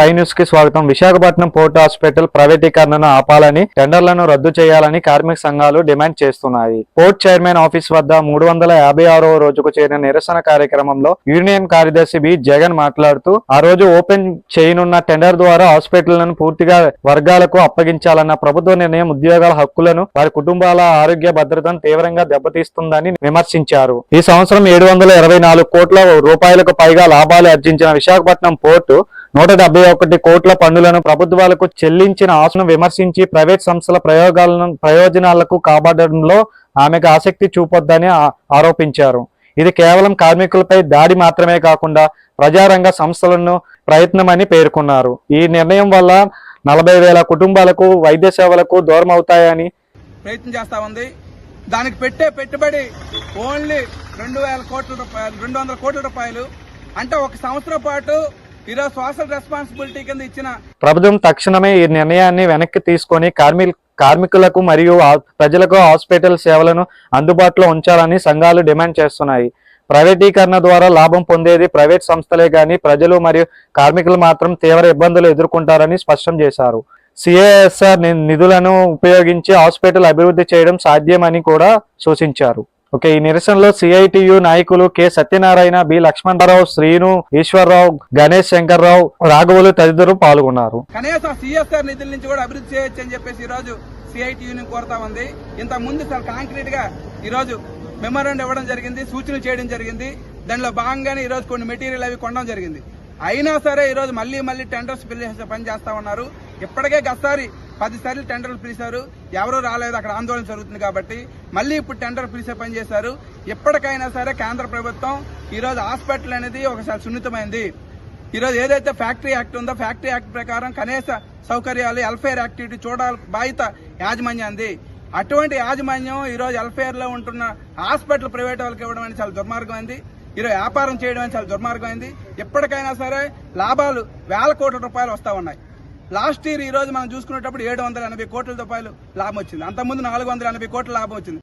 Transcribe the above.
పై న్యూస్కి స్వాగతం. Visakhapatnam port hospital ప్రైవేటీకరణను ఆపాలని టెండర్లను రద్దు చేయాలని కార్మిక సంఘాలు డిమాండ్ చేస్తున్నాయి. పోర్ట్ చైర్మన్ ఆఫీస్ వద్ద మూడు వందల యాభై ఆరో రోజుకు చేరిన నిరసన కార్యక్రమంలో యూనియన్ కార్యదర్శి బి. జగన్ మాట్లాడుతూ ఆ రోజు ఓపెన్ చేయనున్న టెండర్ ద్వారా హాస్పిటళ్ళను పూర్తిగా వర్గాలకు అప్పగించాలన్న ప్రభుత్వ నిర్ణయం ఉద్యోగాల హక్కులను వారి కుటుంబాల ఆరోగ్య భద్రతను తీవ్రంగా దెబ్బతీస్తుందని విమర్శించారు. ఈ సంవత్సరం ఏడు వందల ఇరవై నాలుగు కోట్ల రూపాయలకు పైగా లాభాలు ఆర్జించిన విశాఖపట్నం పోర్టు నూట డెబ్బై ఒకటి కోట్ల పన్నులను ప్రభుత్వాలకు చెల్లించిన ఆశను విమర్శించి ప్రైవేట్ సంస్థల ప్రయోగాలను ప్రయోజనాలకు కాబడడంలో ఆమెకు ఆసక్తి చూపొద్దని ఆరోపించారు. ఇది కేవలం కార్మికులపై దాడి మాత్రమే కాకుండా ప్రజారంగ సంస్థలను ప్రయత్నమని పేర్కొన్నారు. ఈ నిర్ణయం వల్ల నలభై వేల కుటుంబాలకు వైద్య సేవలకు దూరం అవుతాయని ప్రయత్నం చేస్తా ఉంది. దానికి పెట్టే పెట్టుబడి ఓన్లీ రెండు వేల కోట్ల రూపాయలు రెండు వందల కోట్ల రూపాయలు. అంటే ఒక సంవత్సరం పాటు ఈరోజు సోషల్ రెస్పాన్సిబిలిటీ కింద ఇచ్చిన ప్రభుత్వం తక్షణమే ఈ నిర్ణయాన్ని వెనక్కి తీసుకొని కార్మిక కార్మికులకు మరియు ప్రజలకు హాస్పిటల్ సేవలను అందుబాటులో ఉంచాలని సంఘాలు డిమాండ్ చేస్తున్నాయి. ప్రైవేటీకరణ ద్వారా లాభం పొందేది ప్రైవేట్ సంస్థలే కానీ ప్రజలు మరియు కార్మికులు మాత్రం తీవ్ర ఇబ్బందులు ఎదుర్కొంటారని స్పష్టం చేశారు. సిఏఎస్ఆర్ నిధులను ఉపయోగించి హాస్పిటల్ అభివృద్ధి చేయడం సాధ్యమని కూడా సూచించారు. ఓకే ఈ నిరసనలో సిఐటియు నాయకులు కె. సత్యనారాయణ బి. లక్ష్మణరావు శ్రీను ఈశ్వరరావు గణేష్ శంకర్ రావు రాఘవులు తదితరులు పాల్గొన్నారు. కనీసం సిఎస్ఆర్ నిధుల నుంచి కూడా అభివృద్ధి చేయొచ్చు అని చెప్పేసి ఈ రోజు సిఐటియుని కోరుతా ఉంది. ఇంత ముందు చాలా కాంక్రీట్గా ఈ రోజు మెమోరాండం ఇవ్వడం జరిగింది సూచనలు చేయడం జరిగింది. దానిలో భాగంగానే ఈ రోజు కొన్ని మెటీరియల్ అవి కొనడం జరిగింది. అయినా సరే ఈ రోజు మళ్ళీ మళ్ళీ టెండర్స్ పిలిచే పని చేస్తా ఉన్నారు. ఇప్పటికే గతసారి పది సార్లు టెండర్లు పిలిచారు. ఎవరు రాలేదు. అక్కడ ఆందోళన జరుగుతుంది కాబట్టి మళ్ళీ ఇప్పుడు టెండర్ పిలిచే పని చేశారు. ఎప్పటికైనా సరే కేంద్ర ప్రభుత్వం ఈరోజు హాస్పిటల్ అనేది ఒకసారి సున్నితమైంది. ఈరోజు ఏదైతే ఫ్యాక్టరీ యాక్ట్ ఉందో ఫ్యాక్టరీ యాక్ట్ ప్రకారం కనీస సౌకర్యాలు వెల్ఫేర్ యాక్టివిటీ చూడాలి బాధ్యత యాజమాన్యంది అటువంటి యాజమాన్యం ఈరోజు వెల్ఫేర్లో ఉంటున్న హాస్పిటల్ ప్రైవేట్ వాళ్ళకి ఇవ్వడం అనేది చాలా దుర్మార్గమైంది. ఈరోజు వ్యాపారం చేయడం అనేది చాలా దుర్మార్గమైంది. ఎప్పటికైనా సరే లాభాలు వేల కోట్ల రూపాయలు వస్తా ఉన్నాయి. లాస్ట్ ఇయర్ ఈ రోజు మనం చూసుకునేటప్పుడు ఏడు వందల ఎనభై కోట్ల రూపాయలు లాభం వచ్చింది. అంతకుముందు నాలుగు వందల ఎనభై కోట్ల లాభం వచ్చింది.